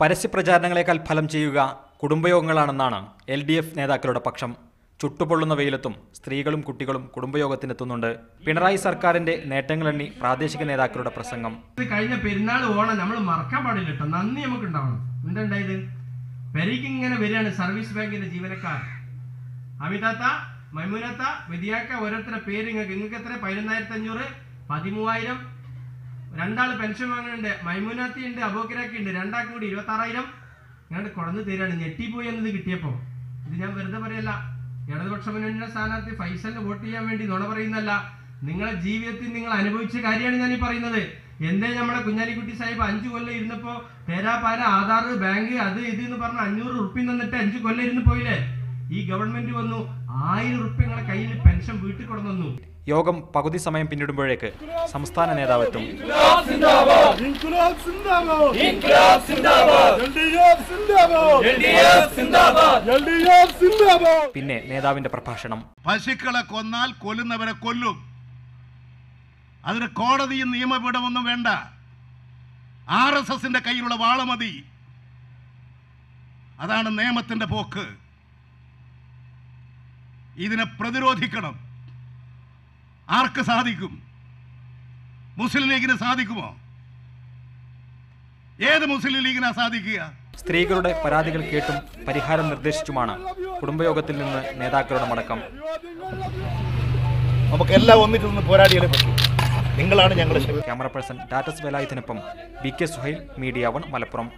പരസ്യപ്രചാരണങ്ങളെക്കാൾ ഫലം ചെയ്യുക കുടുംബയോഗങ്ങളാണെന്നാണ് L D F നേതാക്കളുടെ പക്ഷം. ചുട്ടുപൊള്ളുന്ന വെയിലത്തും സ്ത്രീകളും കുട്ടികളും കുടുംബയോഗത്തിനെത്തുന്നുണ്ട്. പിണറായി സർക്കാരിന്റെ നേട്ടങ്ങളെണ്ണി പ്രാദേശിക നേതാക്കളുടെ പ്രസംഗം. കഴിഞ്ഞ പെരുന്നാൾ ഓണം നമ്മൾ മറക്കാൻ പാടില്ല കേട്ടോ നന്ദി നമുക്ക് ഉണ്ടാവണം എന്തുണ്ടായത് ഇങ്ങനെ വരികയാണ് സർവീസ് ബാങ്കിന്റെ ജീവനക്കാർ. അമിതാത്ത മൈമുനത്ത വിദ്യാക്ക ഓരോരുത്തരുടെ പേര് നിങ്ങൾക്ക് നിങ്ങൾക്ക് എത്ര പതിനൊന്നായിരത്തി അഞ്ഞൂറ് പതിമൂവായിരം രണ്ടാൾ പെൻഷൻ വാങ്ങുന്നുണ്ട് മൈമൂനാത്തി ഉണ്ട് അബോക്കിരാക്കി ഉണ്ട് രണ്ടാൾ കൂടി ഇരുപത്തി ആറായിരം ഇങ്ങോട്ട് കുടന്ന് തരാണ് ഞെട്ടിപ്പോയി എന്നത് കിട്ടിയപ്പോൾ ഇത് ഞാൻ വെറുതെ പറയല്ല. ഇടതുപക്ഷ മുന്നണിയുടെ സ്ഥാനാർത്ഥി ഫൈസലിന് വോട്ട് ചെയ്യാൻ വേണ്ടി നുണ പറയുന്നല്ല നിങ്ങളെ ജീവിതത്തിൽ നിങ്ങൾ അനുഭവിച്ച കാര്യമാണ് ഞാൻ ഈ പറയുന്നത്. എന്തേ നമ്മുടെ കുഞ്ഞാലിക്കുട്ടി സാഹിബ് അഞ്ചു കൊല്ലം ഇരുന്നപ്പോ തേരാപാര ആധാർ ബാങ്ക് അത് ഇത് എന്ന് പറഞ്ഞ അഞ്ഞൂറ് ഉറുപ്പ്യം തന്നിട്ട് അഞ്ചു കൊല്ലം ഇരുന്ന് പോയില്ലേ? ഈ ഗവൺമെന്റ് വന്നു. ആയിരം ഉറുപ്പ്യങ്ങളെ കയ്യിൽ പെൻഷൻ വീട്ടിൽ കൊണ്ടുവന്നു. യോഗം പകുതി സമയം പിന്നിടുമ്പോഴേക്ക് സംസ്ഥാന നേതാവെത്തും പിന്നെ നേതാവിന്റെ പ്രഭാഷണം. പശുക്കളെ കൊന്നാൽ കൊല്ലുന്നവരെ കൊല്ലും. അതിന് കോടതിയും നിയമപീഠമൊന്നും വേണ്ട. ആർ എസ് എസിന്റെ കയ്യിലുള്ള വാള മതി. അതാണ് നിയമത്തിന്റെ പോക്ക്. ഇതിനെ പ്രതിരോധിക്കണം. ആർക്ക് സാധിക്കും? മുസ്ലിം ലീഗിന് സാധിക്കുമോ? ഏത് മുസ്ലിം ലീഗിനാ സാധിക്കുക? സ്ത്രീകളുടെ പരാതികൾ കേട്ടും പരിഹാരം നിർദ്ദേശിച്ചുമാണ് കുടുംബയോഗത്തിൽ നിന്ന് നേതാക്കളുടെ മടക്കം. നമുക്കെല്ലാം ഒന്നിച്ചു നിന്ന് പോരാടിയാലേ പറ്റൂ. നിങ്ങളാണ് ഞങ്ങളുടെ ക്യാമറ പേഴ്സൺ ഡാറ്റസ് വേലായുധനൊപ്പം V K Suhail media one Malappuram.